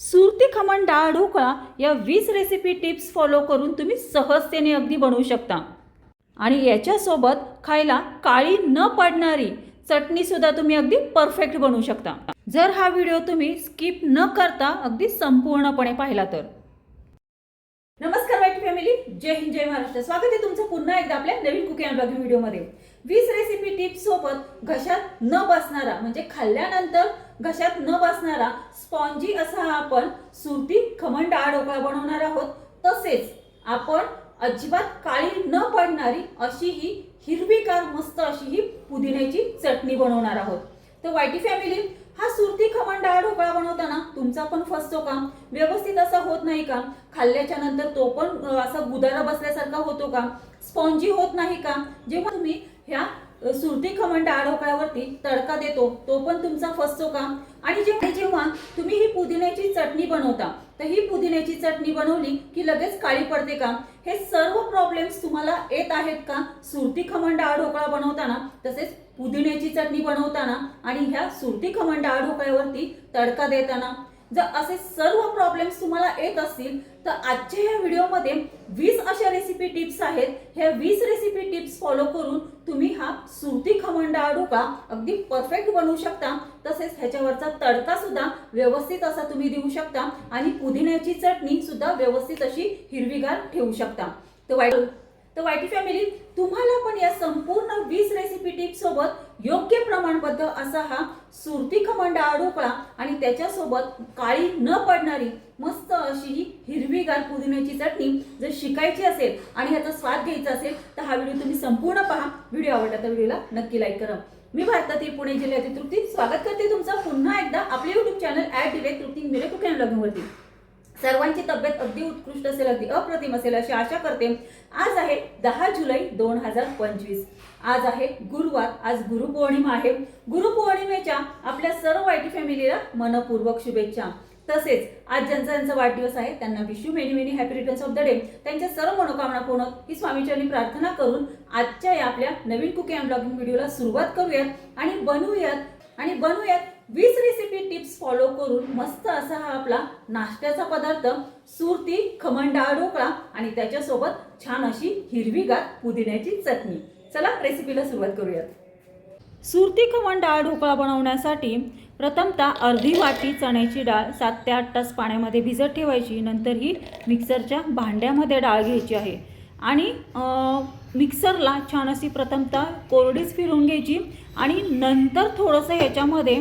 सुरती खमण डाळ ढोकळा या वीस रेसिपी टिप्स फॉलो करून तुम्ही सहजतेने अगदी बनवू शकता. आणि याच्यासोबत खायला काळी न पडणारी चटणीसुद्धा तुम्ही अगदी परफेक्ट बनवू शकता. जर हा व्हिडिओ तुम्ही स्किप न करता अगदी संपूर्णपणे पाहिला तर. फॅमिली जय हिंद जय महाराष्ट्र. स्वागत आहे तुमचं पुन्हा एकदा आपल्या नवीन कुकिंग अँड ब्लॉगिंग व्हिडिओमध्ये. वीस रेसिपी टिप्स सोबत घशात न बसणारा म्हणजे खाल्ल्यानंतर घशात न बसणारा स्पॉन्जी असा हा आपण सुरती खमण डाळ ढोकळा बनवणार आहोत. तसेच आपण अजिबात काळी न पडणारी अशी ही हिरवीगार मस्त अशी ही पुदिन्याची चटणी बनवणार आहोत. तर वाईटी फॅमिली हा सुरती खमण डाळ ढोकळा बनवताना तुमचा पण फसतो का? व्यवस्थित असा होत नाही का? खाल्ल्याच्या नंतर तो पण असा गुदारा बसल्यासारखा होतो का? स्पॉन्जी होत नाही का? जेव्हा तुम्ही ह्या सुरती खमंड डाळ ढोकळ्यावरती तडका देतो तो पण तुमचा फसतो का? आणि जेव्हा जेव्हा तुम्ही ही पुदिन्याची चटणी बनवता तर ही पुदिन्याची चटणी बनवली की लगेच काळी पडते का? हे सर्व प्रॉब्लेम्स तुम्हाला येत आहेत का? सुरती खमंड डाळ ढोकळा बनवताना तसेच पुदिन्याची चटणी बनवताना आणि ह्या सुरती खमंड आढोकळ्यावरती तडका देताना. जर असे सर्व प्रॉब्लेम्स तुम्हाला येत असतील तर आजच्या या व्हिडिओमध्ये वीस अशा रेसिपी टिप्स आहेत. ह्या वीस रेसिपी टिप्स फॉलो करून तुम्ही हा सुरती खमंडा डाळ ढोकळा अगदी परफेक्ट बनवू शकता. तसेच ह्याच्यावरचा तडका सुद्धा व्यवस्थित असा तुम्ही देऊ शकता. आणि पुदिन्याची चटणी सुद्धा व्यवस्थित अशी हिरवीगार ठेवू शकता. तर वाईट तर वाईटी फॅमिली तुम्हाला पण या संपूर्ण वीस रेसिपी टिप्स सोबत योग्य प्रमाणबद्ध असा हा सुरती खमण डाळ ढोकळा आणि त्याच्यासोबत काळी न पडणारी मस्त अशी ही हिरवीगार पुदिन्याची चटणी जर शिकायची असेल आणि ह्याचा स्वाद घ्यायचा असेल तर हा व्हिडिओ तुम्ही संपूर्ण पहा. व्हिडिओ आवडला तर व्हिडिओला नक्की लाईक करा. मी भारतातील पुणे जिल्ह्यातील तृप्ती स्वागत करते तुमचं पुन्हा एकदा आपले युट्यूब चॅनल ॲट डिले तृप्ती मिरे कुठे लग्नवरती सर्वांची तब्येत अगदी उत्कृष्ट असेल अगदी अप्रतिम असेल अशी आशा करते. आज आहे दहा जुलै दोन हजार पंचवीस. आज आहे गुरुवार आज गुरुपौर्णिमा आहे. गुरुपौर्णिमेच्या आपल्या सर्व वाईटी फॅमिलीला मनपूर्वक शुभेच्छा. तसेच आज ज्यांचा ज्यांचा वाढदिवस आहे त्यांना wish you many many happy returns of the day त्यांच्या सर्व मनोकामना पूर्ण ही स्वामीचरणी प्रार्थना करून आजच्या या आपल्या नवीन कुकिंग अँड ब्लॉगिंग व्हिडिओला सुरुवात करूयात. आणि बनवूयात आणि बनवूयात वीस रेसिपी टिप्स फॉलो करून मस्त असा हा आपला नाश्त्याचा पदार्थ सुरती खमण डाळ ढोकळा आणि त्याच्यासोबत छान अशी हिरवीगार पुदिन्याची चटणी. चला रेसिपीला सुरुवात करूयात. सुरती खमण डाळ ढोकळा बनवण्यासाठी प्रथमतः अर्धी वाटी चण्याची डाळ सात ते आठ तास पाण्यामध्ये भिजत ठेवायची. नंतर ही मिक्सरच्या भांड्यामध्ये डाळ घ्यायची आहे. आणि मिक्सरला छान अशी प्रथमतः कोरडीच फिरवून घ्यायची आणि नंतर थोडंसं ह्याच्यामध्ये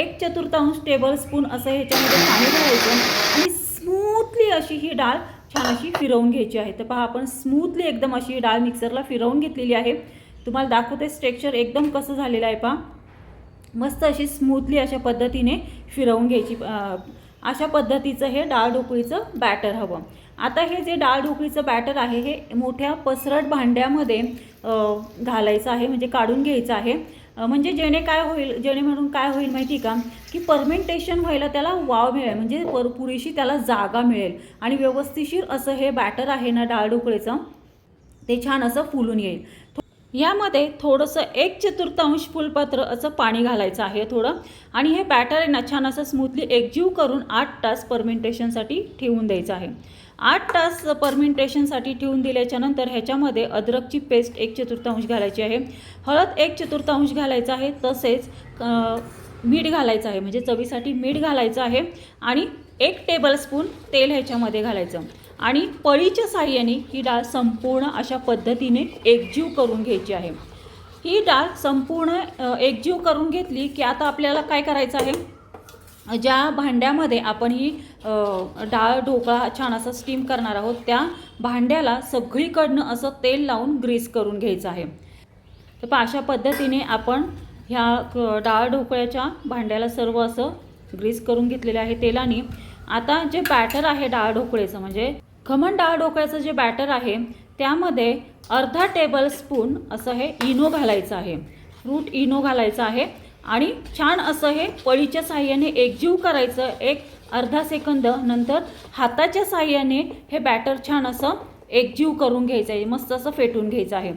एक चतुर्थांश टेबल स्पून असं ह्याच्यामध्ये पाणी घालायचं आणि स्मूथली अशी ही डाळ छान अशी फिरवून घ्यायची आहे. तर पहा आपण स्मूथली एकदम अशी डाळ मिक्सरला फिरवून घेतलेली आहे. तुम्हाला दाखवते स्ट्रेक्चर एकदम कसं झालेलं आहे पहा. मस्त अशी स्मूथली अशा पद्धतीने फिरवून घ्यायची अशा पद्धतीचं हे डाळ ढोकळीचं बॅटर हवं. आता हे जे डाळ ढोकळीचं बॅटर आहे हे मोठ्या पसरट भांड्यामध्ये घालायचं आहे म्हणजे काढून घ्यायचं आहे. म्हणजे जेणे काय होईल जेणे म्हणून काय होईल माहिती का? की परमेंटेशन व्हायला त्याला वाव मिळेल म्हणजे पर पुरेशी त्याला जागा मिळेल. आणि व्यवस्थिशीर असं हे बॅटर आहे ना डाळ ढोकळीचं ते छान असं फुलून येईल. यामध्ये थोडंसं एक चतुर्थांश फुलपत्र असं पाणी घालायचं आहे थोडं. आणि हे बॅटर आहे ना छान असं स्मूथली एकजीव करून आठ तास परमेंटेशनसाठी ठेवून द्यायचं आहे. आठ तास परमिंटेशनसाठी ठेवून दिल्याच्या नंतर ह्याच्यामध्ये अद्रकची पेस्ट एक चतुर्थांश घालायची आहे. हळद एक चतुर्थांश घालायचा आहे तसेच मीठ घालायचं आहे म्हणजे चवीसाठी मीठ घालायचं आहे आणि एक टेबलस्पून तेल ह्याच्यामध्ये घालायचं. आणि पळीच्या साह्याने ही डाळ संपूर्ण अशा पद्धतीने एकजीव करून घ्यायची आहे. ही डाळ संपूर्ण एकजीव करून घेतली की आता आपल्याला काय करायचं आहे? ज्या भांड्यामध्ये आपण ही डाळ ढोकळा छान असा स्टीम करणार आहोत. त्या भांड्याला सगळीकडनं असं तेल लावून ग्रीस करून घ्यायचं आहे. तर अशा पद्धतीने आपण ह्या डाळ ढोकळ्याच्या भांड्याला सर्व असं ग्रीस करून घेतलेलं आहे तेलाने. आता जे बॅटर आहे डाळ ढोकळ्याचं म्हणजे खमण डाळ ढोकळ्याचं जे बॅटर आहे त्यामध्ये अर्धा टेबल स्पून असं हे इनो घालायचं आहे. रूट इनो घालायचं आहे. आणि छान असं हे पळीच्या साह्याने एकजीव करायचं एक अर्धा सेकंद नंतर हाताच्या साह्याने हे बॅटर छान असं एकजीव करून घ्यायचं आहे. मस्त असं फेटून घ्यायचं आहे.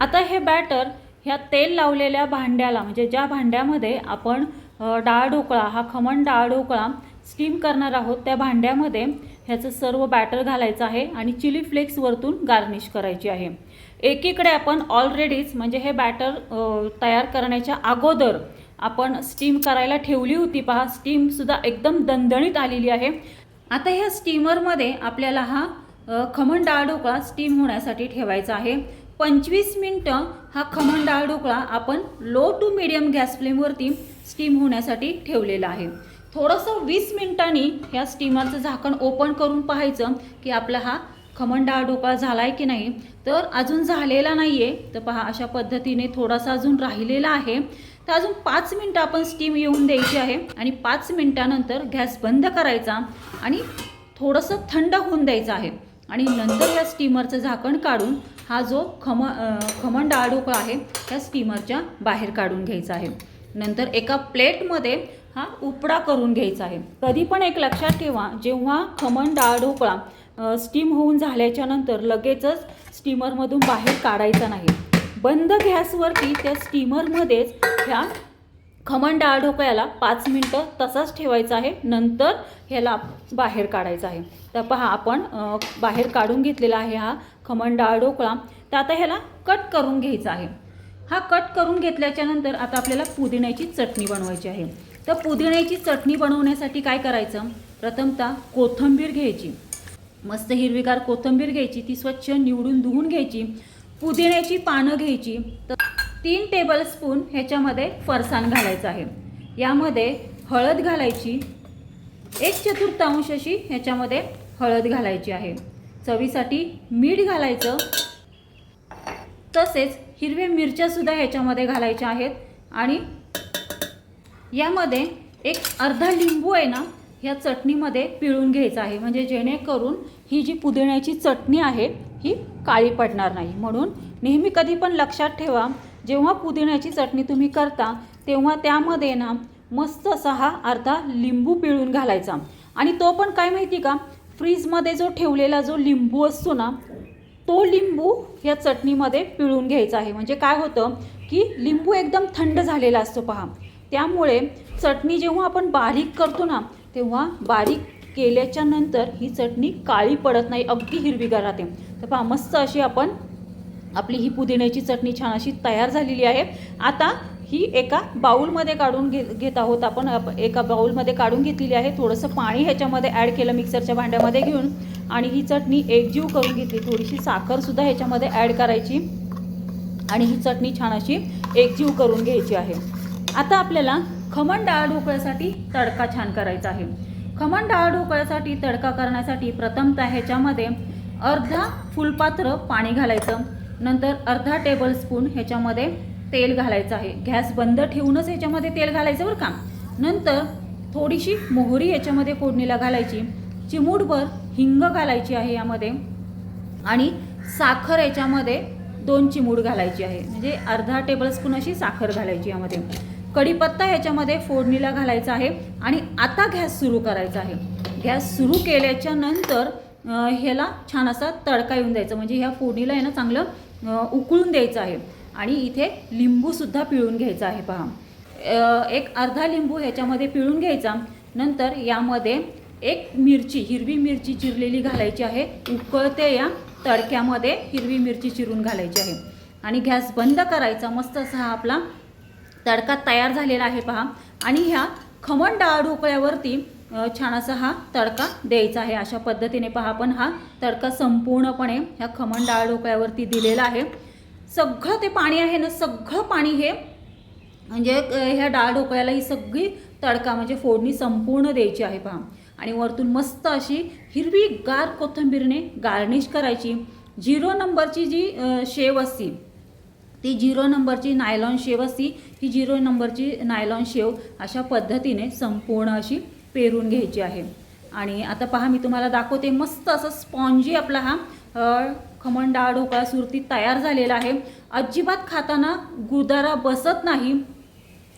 आता हे बॅटर ह्या तेल लावलेल्या भांड्याला म्हणजे ज्या भांड्यामध्ये आपण डाळ ढोकळा हा खमण डाळ ढोकळा स्टीम करणार आहोत त्या भांड्यामध्ये ह्याचं सर्व बॅटर घालायचं आहे आणि चिली फ्लेक्स वरतून गार्निश करायची आहे. एकीकडे आपण ऑलरेडीच म्हणजे हे बॅटर तयार करण्याच्या अगोदर आपण स्टीम करायला ठेवली होती पहा. स्टीमसुद्धा एकदम दणदणीत आलेली आहे. आता ह्या स्टीमरमध्ये आपल्याला हा खमण डाळ ढोकळा स्टीम होण्यासाठी ठेवायचा आहे. पंचवीस मिनटं हा खमण डाळ ढोकळा आपण लो टू मिडियम गॅस फ्लेमवरती स्टीम होण्यासाठी ठेवलेला आहे. थोडंसं वीस मिनिटांनी ह्या स्टीमरचं झाकण ओपन करून पाहायचं की आपला हा खमण डाळ ढोकळा झाला आहे की नाही. तर अजून झालेला नाही आहे तर पहा अशा पद्धतीने थोडासा अजून राहिलेला आहे. तर अजून पाच मिनटं आपण स्टीम येऊन द्यायची आहे. आणि पाच मिनटानंतर गॅस बंद करायचा आणि थोडंसं थंड होऊन द्यायचं आहे. आणि नंतर या स्टीमरचं झाकण काढून हा जो खम खमण डाळ आहे त्या स्टीमरच्या बाहेर काढून घ्यायचा आहे. नंतर एका प्लेटमध्ये हा उपडा करून घ्यायचा आहे. कधी पण एक लक्षात ठेवा जेव्हा खमण डाळढोकळा स्टीम होऊन झाल्याच्यानंतर लगेचच स्टीमरमधून बाहेर काढायचा नाही. बंद गॅसवरती त्या स्टीमरमध्येच ह्या खमण डाळ ढोकळ्याला पाच मिनटं तसाच ठेवायचा आहे. नंतर ह्याला बाहेर काढायचा आहे. तर पहा आपण बाहेर काढून घेतलेला आहे हा खमण डाळ ढोकळा. तर आता ह्याला कट करून घ्यायचा आहे. हा कट करून घेतल्याच्या नंतर आता आपल्याला पुदिन्याची चटणी बनवायची आहे. तर पुदिन्याची चटणी बनवण्यासाठी काय करायचं? प्रथमतः कोथिंबीर घ्यायची. मस्त हिरवीगार कोथिंबीर घ्यायची. ती स्वच्छ निवडून धुवून घ्यायची. पुदिन्याची पानं घ्यायची. तर तीन टेबलस्पून ह्याच्यामध्ये फरसाण घालायचं आहे. यामध्ये हळद घालायची. एक चतुर्थांश अशी ह्याच्यामध्ये हळद घालायची आहे. चवीसाठी मीठ घालायचं. तसेच हिरव्या मिरच्यासुद्धा ह्याच्यामध्ये घालायच्या आहेत. आणि यामध्ये एक अर्धा लिंबू आहे ना ह्या चटणीमध्ये पिळून घ्यायचा आहे. म्हणजे जेणेकरून ही जी पुदिन्याची चटणी आहे ही काळी पडणार नाही. म्हणून नेहमी कधी पण लक्षात ठेवा जेव्हा पुदिन्याची चटणी तुम्ही करता तेव्हा त्यामध्ये ना मस्त असा हा अर्धा लिंबू पिळून घालायचा. आणि तो पण काय माहिती का फ्रीजमध्ये जो ठेवलेला जो लिंबू असतो ना तो लिंबू या चटणीमध्ये पिळून घ्यायचा आहे. म्हणजे काय होतं की लिंबू एकदम थंड झालेला असतो पहा. त्यामुळे चटणी जेव्हा आपण बारीक करतो ना तेव्हा बारीक केल्याच्यानंतर ही चटणी काळी पडत नाही अगदी हिरवीगार राहते. तर पहा मस्त अशी आपण आपली ही पुदिन्याची चटणी छान अशी तयार झालेली आहे. आता ही एका बाऊलमध्ये काढून घे घेत आहोत आपण. एका बाऊलमध्ये काढून घेतलेली आहे. थोडंसं पाणी ह्याच्यामध्ये ॲड केलं मिक्सरच्या भांड्यामध्ये घेऊन. आणि ही चटणी एकजीव करून घेतली. थोडीशी साखरसुद्धा ह्याच्यामध्ये ॲड करायची. आणि ही चटणी छान अशी एकजीव करून घ्यायची आहे. आता आपल्याला खमण डाळ ढोकळ्यासाठी तडका छान करायचा आहे. खमण डाळ ढोकळ्यासाठी तडका करण्यासाठी प्रथमतः ह्याच्यामध्ये अर्धा फुलपात्र पाणी घालायचं. नंतर अर्धा टेबलस्पून ह्याच्यामध्ये तेल घालायचं आहे. गॅस बंद ठेवूनच ह्याच्यामध्ये तेल घालायचं बरं का? नंतर थोडीशी मोहरी ह्याच्यामध्ये फोडणीला घालायची. चिमूटभर हिंग घालायची आहे यामध्ये. आणि साखर याच्यामध्ये दोन चिमूड घालायची आहे. म्हणजे अर्धा टेबलस्पून अशी साखर घालायची यामध्ये. कढीपत्ता ह्याच्यामध्ये फोडणीला घालायचा आहे. आणि आता गॅस सुरू करायचा आहे. गॅस सुरू केल्याच्यानंतर ह्याला छान असा तडका येऊन द्यायचा. म्हणजे ह्या फोडणीला आहे ना चांगलं उकळून द्यायचं आहे. आणि इथे लिंबूसुद्धा पिळून घ्यायचा आहे. पहा. एक अर्धा लिंबू ह्याच्यामध्ये पिळून घ्यायचा. नंतर यामध्ये एक मिरची हिरवी मिरची चिरलेली घालायची आहे. उकळते या तडक्यामध्ये हिरवी मिरची चिरून घालायची आहे. आणि गॅस बंद करायचा. मस्त असा हा आपला तडका तयार झालेला आहे. पहा. आणि ह्या खमण डाळ ढोकळ्यावरती छान असा हा तडका द्यायचा आहे. अशा पद्धतीने पहा आपण हा तडका संपूर्णपणे ह्या खमण डाळ ढोकळ्यावरती दिलेला आहे. सगळं ते पाणी आहे ना सगळं पाणी हे म्हणजे ह्या डाळ ढोकळ्याला ही सगळी तडका म्हणजे फोडणी संपूर्ण द्यायची आहे पहा. आणि वरतून मस्त अशी हिरवी गार कोथिंबीरने गार्निश करायची. झिरो नंबरची जी शेव असती ती झिरो नंबरची नायलॉन शेव असती ही झिरो नंबरची नायलॉन शेव अशा पद्धतीने संपूर्ण अशी पेरून घ्यायची आहे. आणि आता पहा मी तुम्हाला दाखवते मस्त असं स्पॉन्जी आपला हा खमण डाळ ढोकळा सुरती तयार झालेला आहे. अजिबात खाताना गुदारा बसत नाही.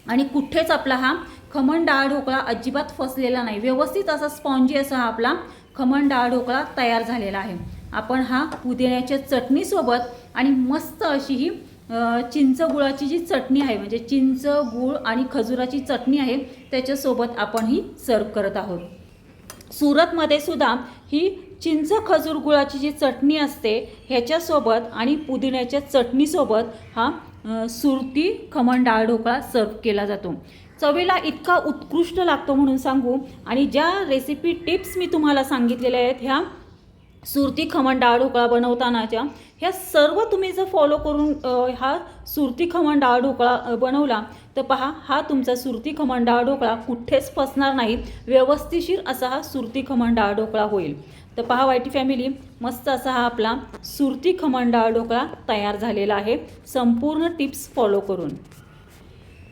आणि कुठेच आपला हा खमण डाळ ढोकळा अजिबात फसलेला नाही. व्यवस्थित असा स्पॉन्जी असा हा आपला खमण डाळ ढोकळा तयार झालेला आहे. आपण हा पुदिन्याच्या चटणीसोबत आणि मस्त अशी ही चिंच गुळाची जी चटणी आहे म्हणजे चिंच गुळ आणि खजुराची चटणी आहे त्याच्यासोबत आपण ही सर्व करत आहोत. सुरतमध्ये सुद्धा ही चिंच खजूर गुळाची जी चटणी असते ह्याच्यासोबत आणि पुदिन्याच्या चटणीसोबत हा सुरती खमण डाळ ढोकळा सर्व केला जातो. चवीला इतका उत्कृष्ट लागतो म्हणून सांगू आणि ज्या रेसिपी टिप्स मी तुम्हाला सांगितलेल्या आहेत ह्या सुरती खमण डाळ ढोकळा बनवतानाच्या ह्या सर्व तुम्ही जर फॉलो करून हा सुरती खमण डाळ ढोकळा बनवला तर पहा हा तुमचा सुरती खमण डाळ ढोकळा कुठेच फसणार नाही. व्यवस्थिशीर असा हा सुरती खमण डाळ ढोकळा होईल. तर पहा वाईटी फॅमिली मस्त असा हा आपला सुरती खमण डाळ ढोकळा तयार झालेला आहे. संपूर्ण टिप्स फॉलो करून.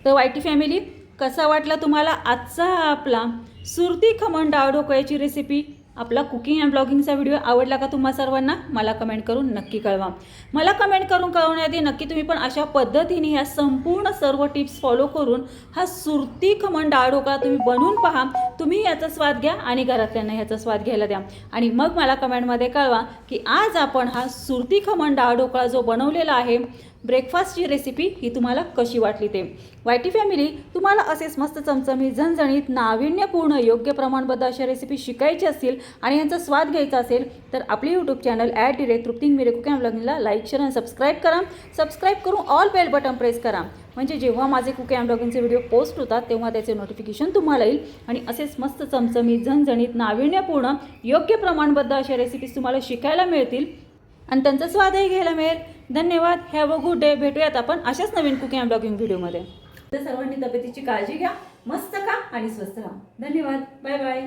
तर वाईटी फॅमिली कसा वाटला तुम्हाला आजचा हा आपला सुरती खमण डाळ ढोकळ्याची रेसिपी आपला कुकिंग अँड ब्लॉगिंगचा व्हिडिओ आवडला का तुम्हा सर्वांना? मला कमेंट करून नक्की कळवा. मला कमेंट करून कळवण्याआधी नक्की. तुम्ही पण अशा पद्धतीने ह्या संपूर्ण सर्व टिप्स फॉलो करून हा सुरती खमण डाळ ढोकळा तुम्ही बनवून पहा. तुम्ही याचा स्वाद घ्या आणि घरातल्यांना ह्याचा स्वाद घ्यायला द्या. आणि मग मला कमेंटमध्ये कळवा की आज आपण हा सुरती खमण डाळ ढोकळा जो बनवलेला आहे ब्रेकफास्टची रेसिपी ही तुम्हाला कशी वाटली ते? वायटी फॅमिली तुम्हाला असेच मस्त चमचमीत झणझणीत नाविन्यपूर्ण योग्य प्रमाणबद्ध अशा रेसिपी शिकायची असतील आणि यांचा स्वाद घ्यायचा असेल तर आपले यूट्यूब चॅनल ॲट डिरेक्ट तृप्तिंग मिरे कुकिंग ब्लॉगिंगला लाईक शेअर आणि सबस्क्राईब करा. सबस्क्राईब करून ऑल बेल बटन प्रेस करा. म्हणजे जेव्हा माझे कुकिंग अँड ब्लॉगिंगचे व्हिडिओ पोस्ट होतात तेव्हा त्याचे नोटिफिकेशन तुम्हाला येईल. आणि असेच मस्त चमचमीत झणझणीत नाविन्यपूर्ण योग्य प्रमाणबद्ध अशा रेसिपीज तुम्हाला शिकायला मिळतील. आणि त्यांचा स्वादही घ्यायला मिळेल. धन्यवाद. Have a good day. भेटूयात आपण अशाच नवीन कुकिंग अँड ब्लॉगिंग व्हिडिओमध्ये. तर सर्वांनी तब्येतीची काळजी घ्या. मस्त खा आणि स्वस्त राहा. धन्यवाद. Bye bye.